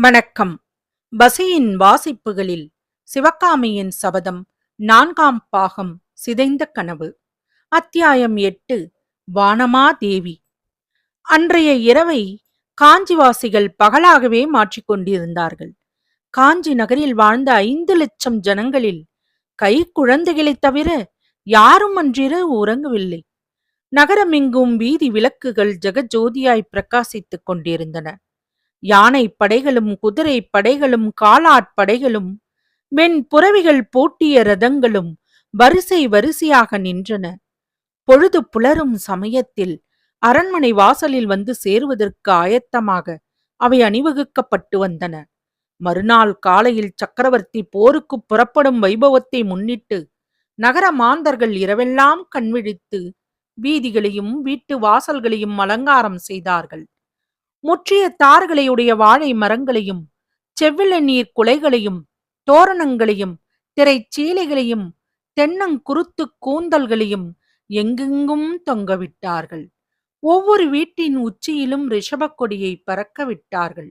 வணக்கம். பசியின் வாசிப்புகளில் சிவகாமியின் சபதம் நான்காம் பாகம் சிதைந்த கனவு. அத்தியாயம் எட்டு வானமாதேவி. அன்றைய இரவை காஞ்சிவாசிகள் பகலாகவே மாற்றிக் கொண்டிருந்தார்கள். காஞ்சி நகரில் வாழ்ந்த ஐந்து லட்சம் ஜனங்களில் கை குழந்தைகளைத் தவிர யாரும் அன்றிரவு உறங்கவில்லை. நகரமெங்கும் வீதி விளக்குகள் ஜெகஜோதியாய் பிரகாசித்துக் கொண்டிருந்தன. யானை படைகளும் குதிரை படைகளும் காலாட் படைகளும் வெண் புறவிகள் பூட்டிய ரதங்களும் வரிசை வரிசையாக நின்றன. பொழுது புலரும் சமயத்தில் அரண்மனை வாசலில் வந்து சேருவதற்கு ஆயத்தமாக அவை அணிவகுக்கப்பட்டு வந்தன. மறுநாள் காலையில் சக்கரவர்த்தி போருக்கு புறப்படும் வைபவத்தை முன்னிட்டு நகர மாந்தர்கள் இரவெல்லாம் கண்விழித்து வீதிகளையும் வீட்டு வாசல்களையும் அலங்காரம் செய்தார்கள். முற்றிய தார்களையுடைய வாழை மரங்களையும் செவ்விள நீர் குலைகளையும் தோரணங்களையும் திரைச்சீலைகளையும் தென்னங்குருத்து கூந்தல்களையும் எங்கெங்கும் தொங்கவிட்டார்கள். ஒவ்வொரு வீட்டின் உச்சியிலும் ரிஷபக்கொடியை பறக்க விட்டார்கள்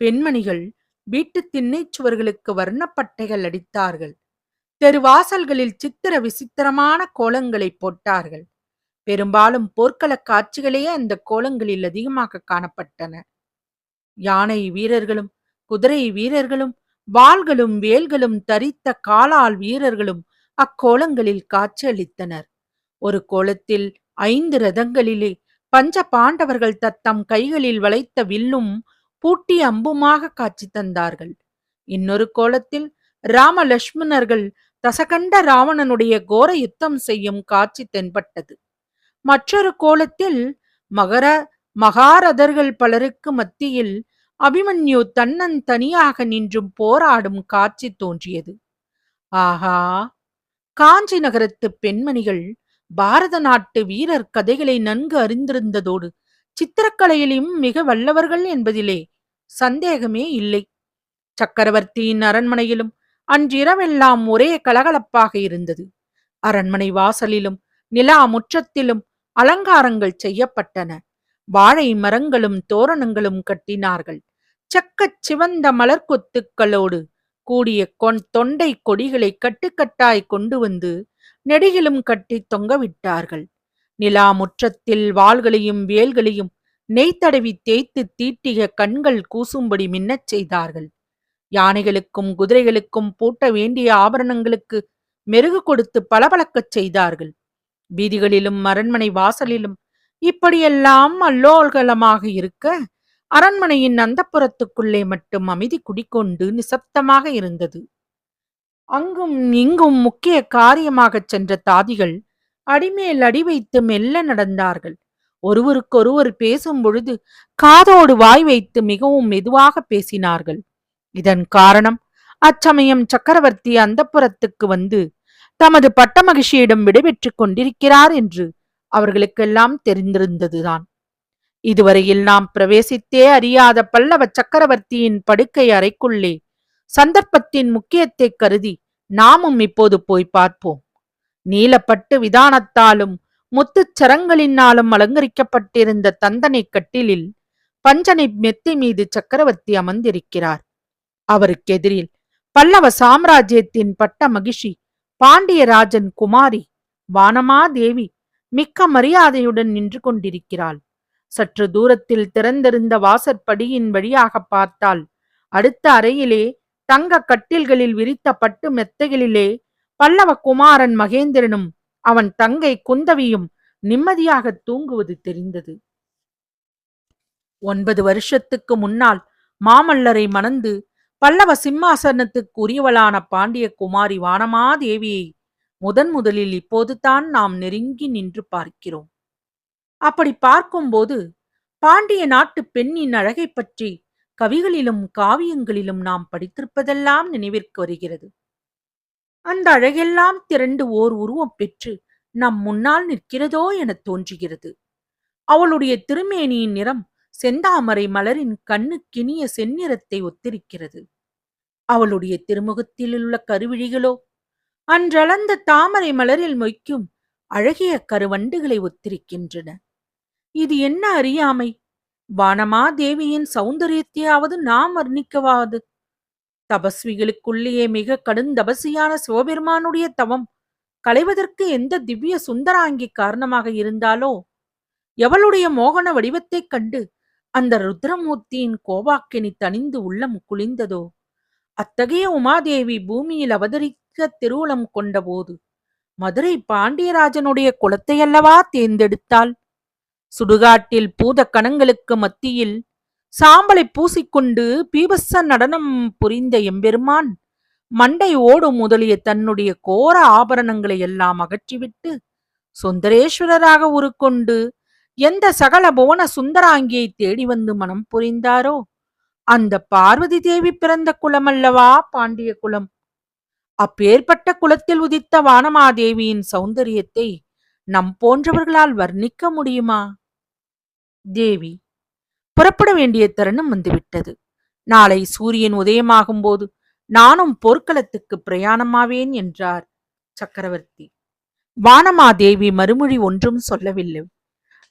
பெண்மணிகள் வீட்டு திண்ணைச்சுவர்களுக்கு வர்ணப்பட்டைகள் அடித்தார்கள். தெருவாசல்களில் சித்திர விசித்திரமான கோலங்களை போட்டார்கள். பெரும்பாலும் போர்க்களக் காட்சிகளே அந்த கோலங்களில் அதிகமாக காணப்பட்டன. யானை வீரர்களும் குதிரை வீரர்களும் வாள்களும் வேல்களும் தரித்த காலால் வீரர்களும் அக்கோலங்களில் காட்சியளித்தனர். ஒரு கோலத்தில் ஐந்து ரதங்களிலே பஞ்ச பாண்டவர்கள் தத்தம் கைகளில் வளைத்த வில்லும் பூட்டி அம்புமாக காட்சி தந்தார்கள். இன்னொரு கோலத்தில் ராம லட்சுமணர்கள் தசகண்ட ராவணனுடைய கோர யுத்தம் செய்யும் காட்சி தென்பட்டது. மற்றொரு கோலத்தில் மகர மகாரதர்கள் பலருக்கு மத்தியில் அபிமன்யு தன்னன் தனியாக நின்றும் போராடும் காட்சி தோன்றியது. ஆஹா! காஞ்சி நகரத்து பெண்மணிகள் பாரத நாட்டு வீரர் கதைகளை நன்கு அறிந்திருந்ததோடு சித்திரக்கலையிலும் மிக வல்லவர்கள் என்பதிலே சந்தேகமே இல்லை. சக்கரவர்த்தியின் அரண்மனையிலும் அன்றிரவெல்லாம் ஒரே கலகலப்பாக இருந்தது. அரண்மனை வாசலிலும் நிலா முற்றத்திலும் அலங்காரங்கள் செய்யப்பட்டன. வாழை மரங்களும் தோரணங்களும் கட்டினார்கள். சக்கச் சிவந்த மலர்கொத்துக்களோடு கூடிய கொன் தொண்டை கொடிகளை கட்டுக்கட்டாய் கொண்டு வந்து நெடுகிலும் கட்டி தொங்கவிட்டார்கள் நிலா முற்றத்தில் வாள்களையும் வேல்களையும் நெய்த்தடவி தேய்த்து தீட்டிய கண்கள் கூசும்படி மின்னச் செய்தார்கள். யானைகளுக்கும் குதிரைகளுக்கும் பூட்ட வேண்டிய ஆபரணங்களுக்கு மெருகு கொடுத்து பளபளக்கச் செய்தார்கள். வீதிகளிலும் அரண்மனை வாசலிலும் இப்படியெல்லாம் அல்லோல்கலமாக இருக்க அரண்மனையின் அந்தப்புறத்துக்குள்ளே மட்டும் அமைதி குடிக்கொண்டு நிசப்தமாக இருந்தது. அங்கும் இங்கும் முக்கிய காரியமாகச் சென்ற தாதிகள் அடிமேல் அடி வைத்து மெல்ல நடந்தார்கள். ஒருவருக்கொருவர் பேசும் பொழுது காதோடு வாய் வைத்து மிகவும் மெதுவாக பேசினார்கள். இதன் காரணம் அச்சமயம் சக்கரவர்த்தி அந்தப்புறத்துக்கு வந்து தமது பட்ட மகிழ்ச்சியிடம் விடைபெற்றுக் கொண்டிருக்கிறார் என்று அவர்களுக்கெல்லாம் தெரிந்திருந்ததுதான். இதுவரையில் நாம் பிரவேசித்தே அறியாத பல்லவ சக்கரவர்த்தியின் படுக்கை அறைக்குள்ளே சந்தர்ப்பத்தின் முக்கியத்தை கருதி நாமும் இப்போது போய் பார்ப்போம். நீலப்பட்டு விதானத்தாலும் முத்துச் சரங்களினாலும் அலங்கரிக்கப்பட்டிருந்த தந்தனை கட்டிலில் பஞ்சனை மெத்தி மீது சக்கரவர்த்தி அமர்ந்திருக்கிறார். அவருக்கு எதிரில் பல்லவ சாம்ராஜ்யத்தின் பட்ட மகிழ்ச்சி பாண்டியராஜன் குமாரி வானமாதேவி மிக்க மரியாதையுடன் நின்று கொண்டிருக்கிறாள். சற்று தூரத்தில் திறந்திருந்த வாசற்படியின் வழியாக பார்த்தால் அடுத்த அறையிலே தங்க கட்டில்களில் விரித்த பட்டு மெத்தைகளிலே பல்லவ குமாரன் மகேந்திரனும் அவன் தங்கை குந்தவியும் நிம்மதியாக தூங்குவது தெரிந்தது. ஒன்பது வருஷத்துக்கு முன்னால் மாமல்லரை மணந்து பல்லவ சிம்மாசனத்துக்கு உரியவளான பாண்டிய குமாரி வானமாதேவியை முதன் முதலில் இப்போதுதான் நாம் நெருங்கி நின்று பார்க்கிறோம். அப்படி பார்க்கும்போது பாண்டிய நாட்டு பெண்ணின் அழகை பற்றி கவிகளிலும் காவியங்களிலும் நாம் படித்திருப்பதெல்லாம் நினைவிற்கு வருகிறது. அந்த அழகெல்லாம் திரண்டு ஓர் உருவம் பெற்று நம் முன்னால் நிற்கிறதோ என தோன்றுகிறது. அவளுடைய திருமேனியின் நிறம் செந்தாமரை மலரின் கண்ணுக்கினிய செந்நிறத்தை ஒத்திருக்கிறது. அவளுடைய திருமுகத்தில் உள்ள கருவிழிகளோ அன்றளந்த தாமரை மலரில் மொய்க்கும் அழகிய கருவண்டுகளை ஒத்திருக்கின்றன. இது என்ன அறியாமை? வானமாதேவியின் சௌந்தரியத்தையாவது நாம் வர்ணிக்கவாது. தபஸ்விகளுக்குள்ளேயே மிக கடுந்தபசியான சிவபெருமானுடைய தவம் களைவதற்கு எந்த திவ்ய சுந்தராங்கி காரணமாக இருந்தாலோ எவளுடைய மோகன வடிவத்தைக் கண்டு அந்த ருத்ரமூர்த்தியின் கோபாக்கினி தணிந்து உள்ளம் குளிந்ததோ? அத்தகைய உமாதேவி பூமியில் அவதரிக்க திருவுளம் கொண்டபோது மதுரை பாண்டியராஜனுடைய குலத்தையல்லவா தேர்ந்தெடுத்தாள்? சுடுகாட்டில் பூத கணங்களுக்கு மத்தியில் சாம்பலை பூசிக்கொண்டு பீபச நடனம் புரிந்த எம்பெருமான் மண்டை ஓடு முதலிய தன்னுடைய கோர ஆபரணங்களை எல்லாம் அகற்றிவிட்டு சுந்தரேஸ்வரராக உருக்கொண்டு எந்த சகல புவன சுந்தராங்கியை தேடி வந்து மனம் புரிந்தாரோ? அந்த பார்வதி தேவி பிறந்த குலம் அல்லவா பாண்டிய குலம். அப்பேற்பட்ட குலத்தில் உதித்த வானமாதேவியின் சௌந்தரியத்தை நம் போன்றவர்களால் வர்ணிக்க முடியுமா? தேவி புறப்பட வேண்டிய தருணம் வந்துவிட்டது. நாளை சூரியன் உதயமாகும் போது நானும் போர்க்களத்துக்கு பிரயாணமாவேன் என்றார் சக்கரவர்த்தி. வானமாதேவி மறுமொழி ஒன்றும் சொல்லவில்லை.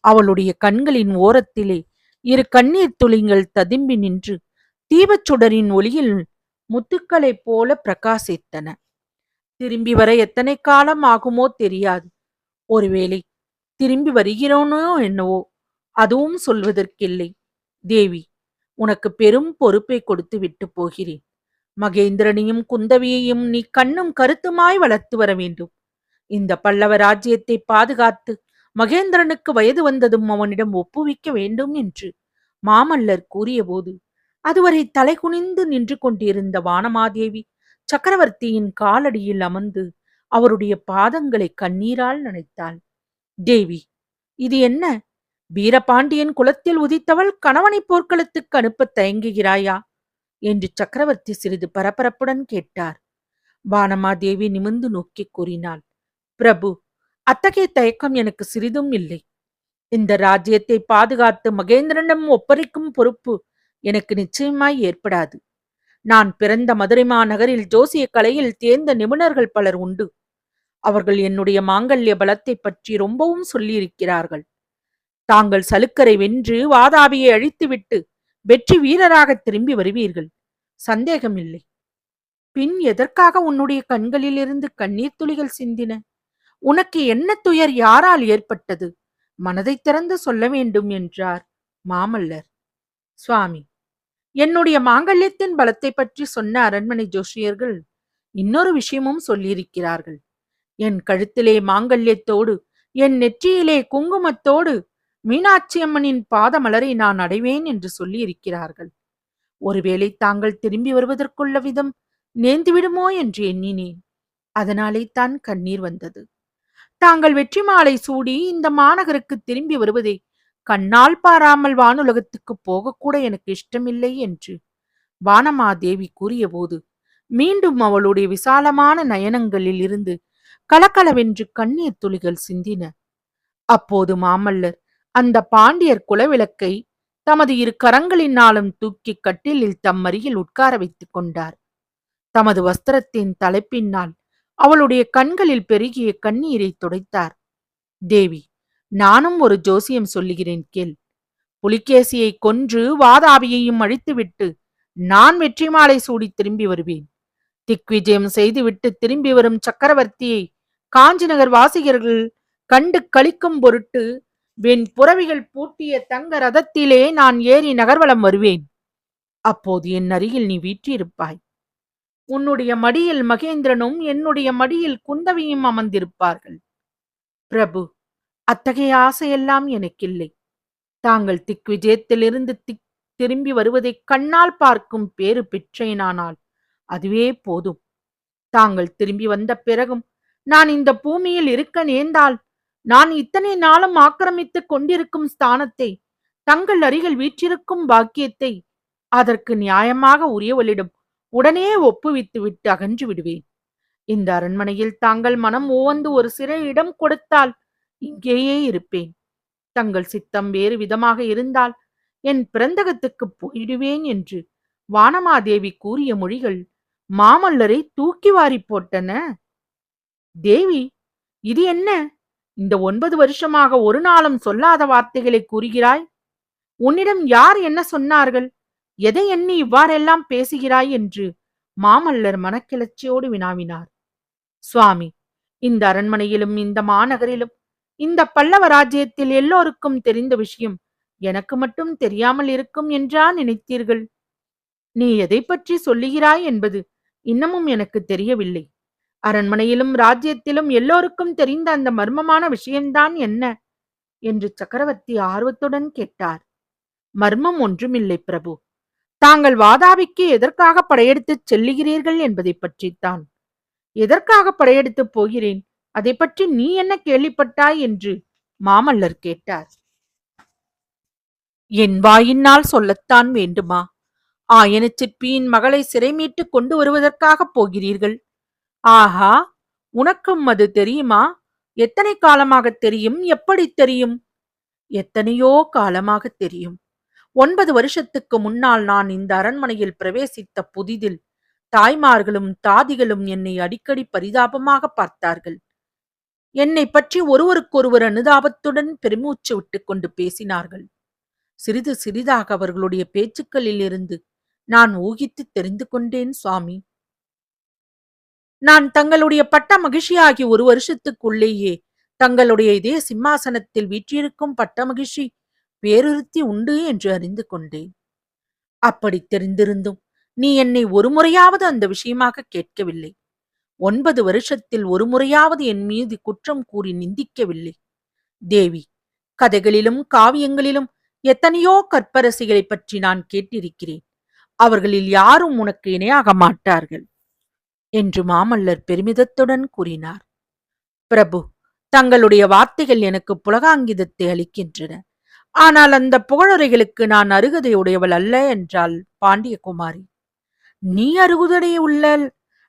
அவளுடைய கண்களின் ஓரத்திலே இரு கண்ணீர் துளிங்கள் ததும்பி நின்று தீபச்சுடரின் ஒளியில் முத்துக்களைப் போல பிரகாசித்தன. திரும்பி வர எத்தனை காலம் ஆகுமோ தெரியாது. ஒருவேளை திரும்பி வருகிறோனோ என்னவோ அதுவும் சொல்வதற்கில்லை. தேவி உனக்கு பெரும் பொறுப்பை கொடுத்து விட்டு போகிறேன். மகேந்திரனையும் குந்தவியையும் நீ கண்ணும் கருத்துமாய் வளர்த்து வர வேண்டும். இந்த பல்லவ ராஜ்யத்தை பாதுகாத்து மகேந்திரனுக்கு வயது வந்ததும் அவனிடம் ஒப்புவிக்க வேண்டும் என்று மாமல்லர் கூறியபோது அதுவரை தலை குனிந்து நின்று கொண்டிருந்த வானமாதேவி சக்கரவர்த்தியின் காலடியில் அமர்ந்து அவருடைய பாதங்களை கண்ணீரால் நனைத்தாள். தேவி இது என்ன? வீரபாண்டியன் குலத்தில் உதித்தவள் கணவனை போர்க்களத்துக்கு அனுப்ப தயங்குகிறாயா? என்று சக்கரவர்த்தி சிறிது பரபரப்புடன் கேட்டார். வானமாதேவி நிமிர்ந்து நோக்கி கூறினாள் பிரபு அத்தகைய தயக்கம் எனக்கு சிறிதும் இல்லை. இந்த ராஜ்யத்தை பாதுகாத்து மகேந்திரனிடம் ஒப்படைக்கும் பொறுப்பு எனக்கு நிச்சயமாய் ஏற்படாது. நான் பிறந்த மதுரை மாநகரில் ஜோசிய கலையில் தேர்ந்த நிபுணர்கள் பலர் உண்டு. அவர்கள் என்னுடைய மாங்கல்ய பலத்தை பற்றி ரொம்பவும் சொல்லியிருக்கிறார்கள். தாங்கள் சலுக்கரை வென்று வாதாபியை அழித்துவிட்டு வெற்றி வீரராக திரும்பி வருவீர்கள். சந்தேகமில்லை. பின் எதற்காக உன்னுடைய கண்களிலிருந்து கண்ணீர் துளிகள் சிந்தின? உனக்கு என்ன துயர் யாரால் ஏற்பட்டது? மனதை திறந்து சொல்ல வேண்டும் என்றார் மாமல்லர். சுவாமி என்னுடைய மாங்கல்யத்தின் பலத்தை பற்றி சொன்ன அரண்மனை ஜோஷியர்கள் இன்னொரு விஷயமும் சொல்லியிருக்கிறார்கள். என் கழுத்திலே மாங்கல்யத்தோடு என் நெற்றியிலே குங்குமத்தோடு மீனாட்சி அம்மனின் பாதமலரை நான் அடைவேன் என்று சொல்லியிருக்கிறார்கள். ஒருவேளை தாங்கள் திரும்பி வருவதற்குள்ள விதம் நேர்ந்துவிடுமோ என்று எண்ணினேன். அதனாலே தான் கண்ணீர் வந்தது. தாங்கள் வெற்றி மாலை சூடி இந்த மாநகருக்கு திரும்பி வருவதை. கண்ணால் பாராமல் வானுலகத்துக்கு போகக்கூட எனக்கு இஷ்டமில்லை என்று. வானமாதேவி கூறியபோது மீண்டும் அவளுடைய விசாலமான நயனங்களில் இருந்து கலக்கலவென்று கண்ணீர் துளிகள் சிந்தின. அப்போது மாமல்லர் அந்த பாண்டியர் குலவிளக்கை தமது இரு கரங்களினாலும் தூக்கி கட்டிலில் தம் அருகில் உட்கார வைத்துக் கொண்டார். தமது வஸ்திரத்தின் தலைப்பினால் அவளுடைய கண்களில் பெருகிய கண்ணீரை துடைத்தார். தேவி நானும் ஒரு ஜோசியம் சொல்லுகிறேன் கேள். புலிகேசியை கொன்று வாதாபியையும் அழித்துவிட்டு நான் வெற்றி மாலை சூடி திரும்பி வருவேன். திக்விஜயம் செய்துவிட்டு திரும்பி வரும் சக்கரவர்த்தியை காஞ்சிநகர் வாசிகர்கள் கண்டு கழிக்கும் பொருட்டு வெண் புறவிகள் பூட்டிய தங்க ரதத்திலே நான் ஏறி நகர்வலம் வருவேன். அப்போது என் அருகில் நீ வீற்றிருப்பாய். உன்னுடைய மடியில் மகேந்திரனும் என்னுடைய மடியில் குந்தவியும் அமர்ந்திருப்பார்கள். பிரபு அத்தகைய ஆசையெல்லாம் எனக்கில்லை. தாங்கள் திக்விஜயத்திலிருந்து திக் திரும்பி வருவதை கண்ணால் பார்க்கும் பேறு பெற்றேனானால் அதுவே போதும். தாங்கள் திரும்பி வந்த பிறகும் நான் இந்த பூமியில் இருக்க நேர்ந்தால் நான் இத்தனை நாளும் ஆக்கிரமித்துக் கொண்டிருக்கும் ஸ்தானத்தை தங்கள் அருகில் வீற்றிருக்கும் பாக்கியத்தை அதற்கு நியாயமாக உரியவளிடம் உடனே ஒப்புவித்து விட்டு அகன்று விடுவேன். இந்த அரண்மனையில் தாங்கள் மனம் ஓவந்து ஒரு சிறு இடம் கொடுத்தால் இங்கேயே இருப்பேன். தங்கள் சித்தம் வேறு விதமாக இருந்தால் என் பிறந்தகத்துக்கு போயிடுவேன் என்று வானமாதேவி கூறிய மொழிகள் மாமல்லரை தூக்கி வாரி போட்டன. தேவி இது என்ன? இந்த ஒன்பது வருஷமாக ஒரு நாளும் சொல்லாத வார்த்தைகளை கூறுகிறாய்? உன்னிடம் யார் என்ன சொன்னார்கள்? எதை எண்ணி இவ்வாறெல்லாம் பேசுகிறாய்? என்று மாமல்லர் மனக்கிளர்ச்சியோடு வினாவினார். சுவாமி இந்த அரண்மனையிலும் இந்த மாநகரிலும் இந்த பல்லவ ராஜ்யத்தில் எல்லோருக்கும் தெரிந்த விஷயம் எனக்கு மட்டும் தெரியாமல் இருக்கும் என்றா நினைத்தீர்கள்? நீ எதை பற்றி சொல்லுகிறாய் என்பது இன்னமும் எனக்கு தெரியவில்லை. அரண்மனையிலும் ராஜ்யத்திலும் எல்லோருக்கும் தெரிந்த அந்த மர்மமான விஷயம்தான் என்ன? என்று சக்கரவர்த்தி ஆர்வத்துடன் கேட்டார். மர்மம் ஒன்றுமில்லை பிரபு. தாங்கள் வாதாபிக்கு எதற்காக படையெடுத்துச் செல்லுகிறீர்கள் என்பதை பற்றித்தான். எதற்காக படையெடுத்துப் போகிறேன்? அதை பற்றி நீ என்ன கேள்விப்பட்டாய்? என்று மாமல்லர் கேட்டார். என் வாயினால் சொல்லத்தான் வேண்டுமா? ஆயன சிற்பியின் மகளை சிறை மீட்டு கொண்டு வருவதற்காகப் போகிறீர்கள். ஆஹா உனக்கும் அது தெரியுமா? எத்தனை காலமாக தெரியும்? எப்படி தெரியும்? எத்தனையோ காலமாக தெரியும். ஒன்பது வருஷத்துக்கு முன்னால் நான் இந்த அரண்மனையில் பிரவேசித்த புதிதில் தாய்மார்களும் தாதிகளும் என்னை அடிக்கடி பரிதாபமாக பார்த்தார்கள். என்னை பற்றி ஒருவருக்கொருவர் அனுதாபத்துடன் பெருமூச்சு விட்டுக்கொண்டு பேசினார்கள். சிறிது சிறிதாக அவர்களுடைய பேச்சுக்களில் இருந்து நான் ஊகித்து தெரிந்து கொண்டேன் சுவாமி. நான் தங்களுடைய பட்ட மகிழ்ச்சியாகி ஒரு வருஷத்துக்குள்ளேயே தங்களுடைய இதே சிம்மாசனத்தில் வீற்றிருக்கும் பட்ட மகிழ்ச்சி வேறொருத்தி உண்டு என்று அறிந்து கொண்டேன். அப்படி தெரிந்திருந்தும் நீ என்னை ஒரு முறையாவது அந்த விஷயமாக கேட்கவில்லை. ஒன்பது வருஷத்தில் ஒரு முறையாவது என் மீது குற்றம் கூறி நிந்திக்கவில்லை. தேவி கதைகளிலும் காவியங்களிலும் எத்தனையோ கற்பரசிகளைப் பற்றி நான் கேட்டிருக்கிறேன். அவர்களில் யாரும் உனக்கு இணையாக மாட்டார்கள் என்று மாமல்லர் பெருமிதத்துடன் கூறினார். பிரபு தங்களுடைய வார்த்தைகள் எனக்கு புலகாங்கிதத்தை அளிக்கின்றன. ஆனால் அந்த புகழுரைகளுக்கு நான் அருகதை உடையவள் அல்ல என்றாள் பாண்டியகுமாரி. நீ அருகுதடை உள்ள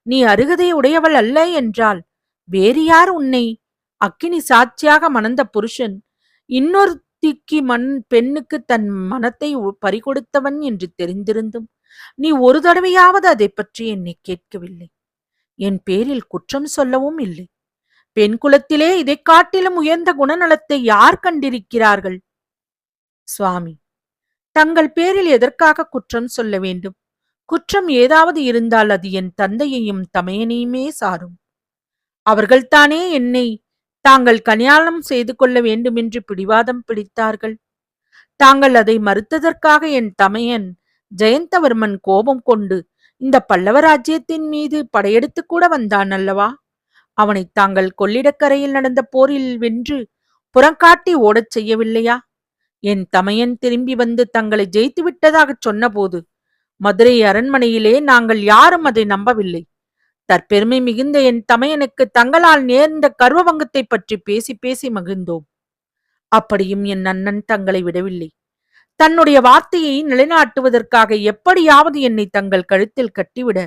நீ அருகதை உடையவள் அல்ல என்றால் வேறு யார் உன்னை? அக்கினி சாட்சியாக மணந்த புருஷன். இன்னொருத்திக்கு மண் பெண்ணுக்கு தன் மனத்தை பறிகொடுத்தவன் என்று தெரிந்திருந்தும் நீ ஒரு தடவையாவது அதை பற்றி என்னை கேட்கவில்லை. என் பேரில் குற்றம் சொல்லவும் இல்லை. பெண் குலத்திலே இதைக் காட்டிலும் உயர்ந்த குணநலத்தை யார் கண்டிருக்கிறார்கள்? சுவாமி. தங்கள் பேரில் எதற்காக குற்றம் சொல்ல வேண்டும்? குற்றம் ஏதாவது இருந்தால் அது என் தந்தையையும் தமையனையுமே சாரும். அவர்கள்தானே என்னை தாங்கள் கல்யாணம் செய்து கொள்ள வேண்டுமென்று பிடிவாதம் பிடித்தார்கள்? தாங்கள் அதை மறுத்ததற்காக என் தமையன் ஜெயந்தவர்மன் கோபம் கொண்டு இந்த பல்லவ ராஜ்யத்தின் மீது படையெடுத்து கூட வந்தான் அல்லவா? அவனை தாங்கள் கொள்ளிடக்கரையில் நடந்த போரில் வென்று புறங்காட்டி ஓடச் செய்யவில்லையா? என் தமையன் திரும்பி வந்து தங்களை ஜெயித்து விட்டதாகச் சொன்னபோது மதுரை அரண்மனையிலே நாங்கள் யாரும் அதை நம்பவில்லை. தற்பெருமை மிகுந்த என் தமையனுக்கு தங்களால் நேர்ந்த கர்வபங்கத்தை பற்றி பேசி பேசி மகிழ்ந்தோம். அப்படியும் என் அண்ணன் தங்களை விடவில்லை. தன்னுடைய வார்த்தையை நிலைநாட்டுவதற்காக எப்படியாவது என்னை தங்கள் கழுத்தில் கட்டிவிட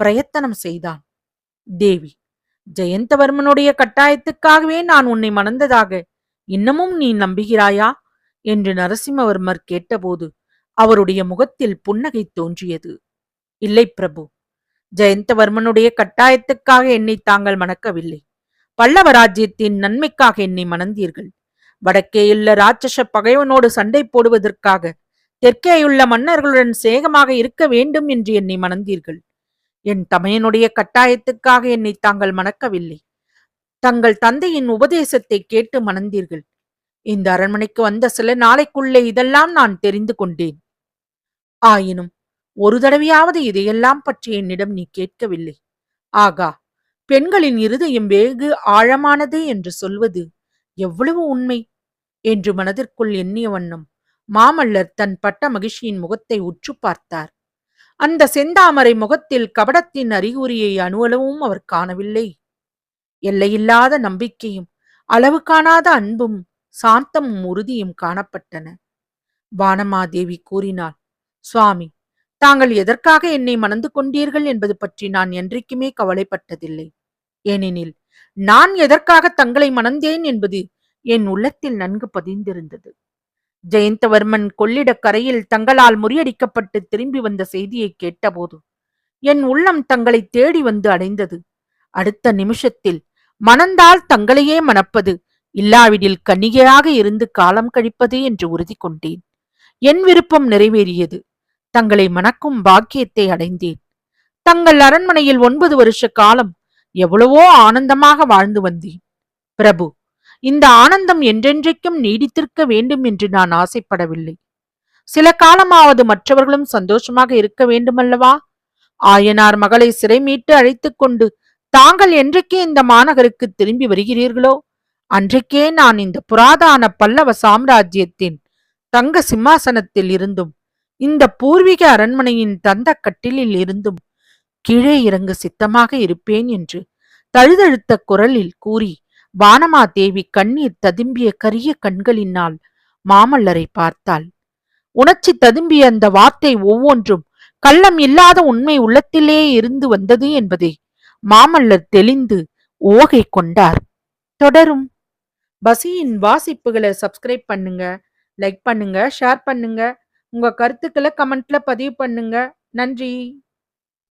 பிரயத்தனம் செய்தான். தேவி ஜெயந்தவர்மனுடைய கட்டாயத்துக்காகவே நான் உன்னை மணந்ததாக இன்னமும் நீ நம்புகிறாயா? என்று நரசிம்மவர்மர் கேட்டபோது அவருடைய முகத்தில் புன்னகை தோன்றியது. இல்லை பிரபு ஜெயந்தவர்மனுடைய கட்டாயத்துக்காக என்னை தாங்கள் மணக்கவில்லை. பல்லவ ராஜ்யத்தின் நன்மைக்காக என்னை மணந்தீர்கள். வடக்கேயுள்ள ராட்சச பகைவனோடு சண்டை போடுவதற்காக தெற்கேயுள்ள மன்னர்களுடன் சேகமாக இருக்க வேண்டும் என்று என்னை மணந்தீர்கள். என் தமையனுடைய கட்டாயத்துக்காக என்னை தாங்கள் மணக்கவில்லை. தங்கள் தந்தையின் உபதேசத்தை கேட்டு மணந்தீர்கள். இந்த அரண்மனைக்கு வந்த சில நாளைக்குள்ளே இதெல்லாம் நான் தெரிந்து கொண்டேன். ஆயினும் ஒரு தடவையாவது இதையெல்லாம் பற்றி என்னிடம் நீ கேட்கவில்லை. ஆகா பெண்களின் இருதயம் வெகு ஆழமானது என்று சொல்வது எவ்வளவு உண்மை? என்று மனதிற்குள் எண்ணிய வண்ணம் மாமல்லர் தன் பட்ட மகிழ்ச்சியின் முகத்தை உற்று பார்த்தார். அந்த செந்தாமரை முகத்தில் கபடத்தின் அறிகுறியை அணுவளவும் அவர் காணவில்லை. எல்லையில்லாத நம்பிக்கையும் அளவு காணாத அன்பும் சாந்தமும் உறுதியும் காணப்பட்டன. வானமாதேவி கூறினாள் சுவாமி தாங்கள் எதற்காக என்னை மணந்து கொண்டீர்கள் என்பது பற்றி நான் என்றைக்குமே கவலைப்பட்டதில்லை. ஏனெனில் நான் எதற்காக தங்களை மணந்தேன் என்பது என் உள்ளத்தில் நன்கு பதிந்திருந்தது. ஜெயந்தவர்மன் கொள்ளிடக் கரையில் தங்களால் முறியடிக்கப்பட்டு திரும்பி வந்த செய்தியை கேட்டபோது என் உள்ளம் தங்களை தேடி வந்து அடைந்தது. அடுத்த நிமிஷத்தில் மணந்தால் தங்களையே மணப்பது இல்லாவிடில் கன்னிகையாக இருந்து காலம் கழிப்பது என்று உறுதி கொண்டேன். என் விருப்பம் நிறைவேறியது. தங்களை மணக்கும் பாக்கியத்தை அடைந்தேன். தங்கள் அரண்மனையில் ஒன்பது வருஷ காலம் எவ்வளவோ ஆனந்தமாக வாழ்ந்து வந்தேன். பிரபு இந்த ஆனந்தம் என்றென்றைக்கும் நீடித்திருக்க வேண்டும் என்று நான் ஆசைப்படவில்லை. சில காலமாவது மற்றவர்களும் சந்தோஷமாக இருக்க வேண்டுமல்லவா? ஆயனார் மகளை சிறை மீட்டு அழைத்துக் கொண்டு தாங்கள் என்றைக்கு இந்த மாநகருக்கு திரும்பி வருகிறீர்களோ? அன்றைக்கே நான் இந்த புராதான பல்லவ சாம்ராஜ்யத்தின் தங்க சிம்மாசனத்தில் இருந்தும் இந்த பூர்வீக அரண்மனையின் தந்த கட்டிலில் இருந்தும் கீழே இறங்க சித்தமாக இருப்பேன் என்று தழுதழுத்த குரலில் கூறி வானமாதேவி கண்ணீர் ததும்பிய கரிய கண்களினால் மாமல்லரை பார்த்தாள். உணர்ச்சி ததும்பிய அந்த வார்த்தை ஒவ்வொன்றும் கள்ளம் இல்லாத உண்மை உள்ளத்திலே இருந்து வந்தது என்பதை மாமல்லர் தெளிந்து ஓகை கொண்டார். தொடரும். பசியின் வாசிப்புகளை சப்ஸ்கிரைப் பண்ணுங்க லைக் பண்ணுங்க ஷேர் பண்ணுங்க. உங்க கருத்துக்களை கமெண்ட்ல பதிவு பண்ணுங்க. நன்றி.